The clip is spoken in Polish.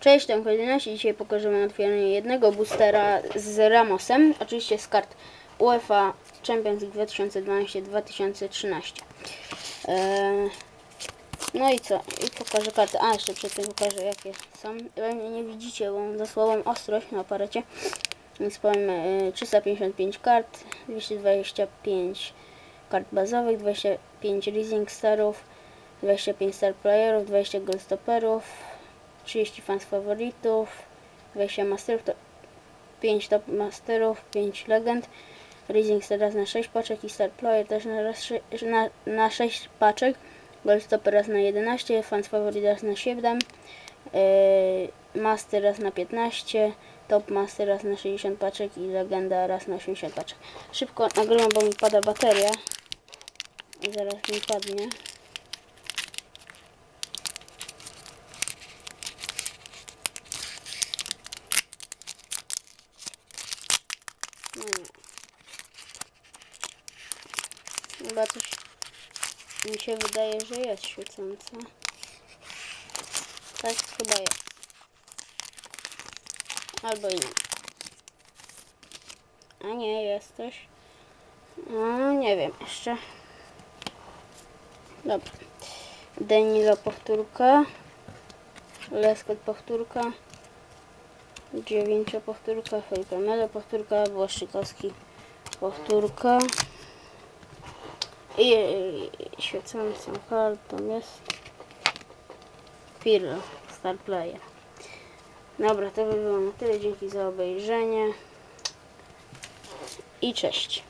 Cześć, tam kolejności. Dzisiaj pokażę Wam otwieranie jednego boostera z Ramosem. Oczywiście z kart UEFA Champions League 2012-2013. Eee, no i co? I pokażę karty. A, jeszcze przed tym pokażę jakie są. Pewnie nie widzicie, bo mam za słabą ostrość na aparacie. Więc powiem e, 355 kart, 225 kart bazowych, 25 Rising Starów, 25 Star Playerów, 20 Goldstopperów, 30 fans faworytów, 20 masterów, to 5 top masterów, 5 legend, Rising Star raz na 6 paczek i Star Player też na, raz, na, na 6 paczek, Goldstopper raz na 11, fans faworyt raz na 7, yy, Master raz na 15, Top Master raz na 60 paczek i Legenda raz na 80 paczek. Szybko nagrywam, bo mi pada bateria. I zaraz mi padnie. Nie. Chyba coś mi się wydaje, że jest świecące. Tak chyba jest. Albo nie. A nie, jest. No, nie wiem jeszcze. Dobra. Danilo powtórka. Leskot powtórka. Dziewięcio powtórka. Fejkamelo powtórka. Błaszczykowski powtórka. I, i świecącą kartą jest Pirlo, Star Player. Dobra, to by było na tyle. Dzięki za obejrzenie. I cześć.